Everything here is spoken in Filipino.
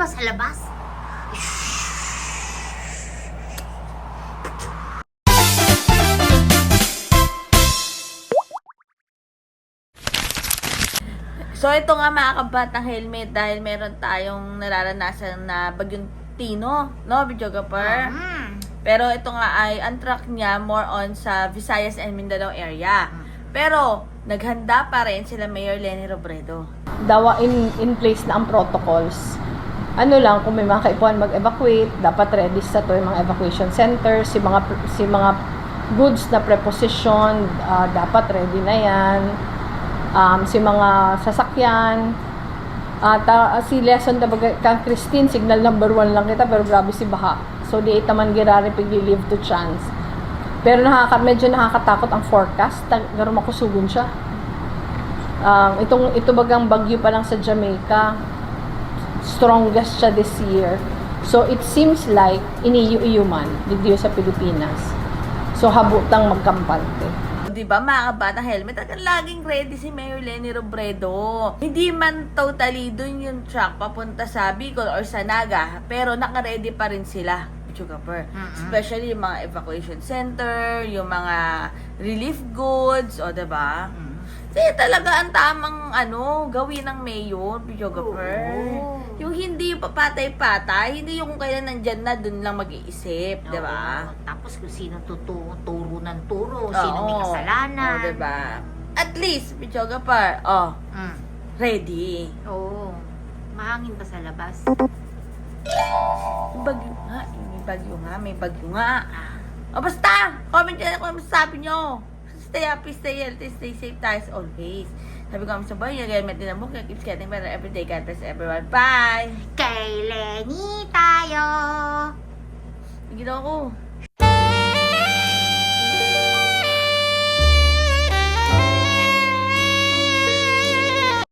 ba sa labas? So ito nga mga kabatang helmet dahil meron tayong nararanasan na bagyong Tino, no, videographer? Hmm. Pero ito nga ay ang track niya more on sa Visayas and Mindanao area. Pero naghanda pa rin sila Mayor Lenny Robredo. dawa in, in place na ang protocols. Ano lang, kung may mga kaipuan mag-evacuate, dapat ready sa to yung mga evacuation centers, si mga, si mga goods na preposition, ah, dapat ready na yan. Um, si mga sasakyan, at ah, si lesson na kang Christine, signal number one lang kita, pero grabe si Baha. So, di itaman girari pigi live to chance. Pero nakaka, medyo nakakatakot ang forecast. Garo makusugon siya. Um, itong ito bagang bagyo pa lang sa Jamaica. Strongest siya this year. So it seems like iniyu-iyuman dito sa Pilipinas. So habutang magkampante. Di ba mga kabata helmet, talagang laging ready si Mayor Lenny Robredo. Hindi man totally dun yung truck papunta sa Bicol or sa Naga, pero naka-ready pa rin sila. Mm-mm. Especially yung mga evacuation center, yung mga relief goods, o diba? Hmm. Kasi talaga ang tamang ano, gawin ng mayor, videographer. Oo. Yung hindi yung papatay-patay, hindi yung kailan nandyan na, dun lang mag-iisip, di ba? Oo. Tapos kung sino tutu turo ng turo, sino may Oo. kasalanan. Oo, diba? At least, videographer, oh, Mm. ready. Oo. Mahangin ba sa labas? Yung bagyo nga, eh, may bagyo nga, may bagyo nga. O basta, comment dyan kung ano masasabi nyo. Stay happy, stay healthy, stay safe tayo as always. Sabi ko sa boy, yung helmet din ang book, keeps getting better every day. God bless everyone. Bye! Kay Lenny tayo! Ginawa ko.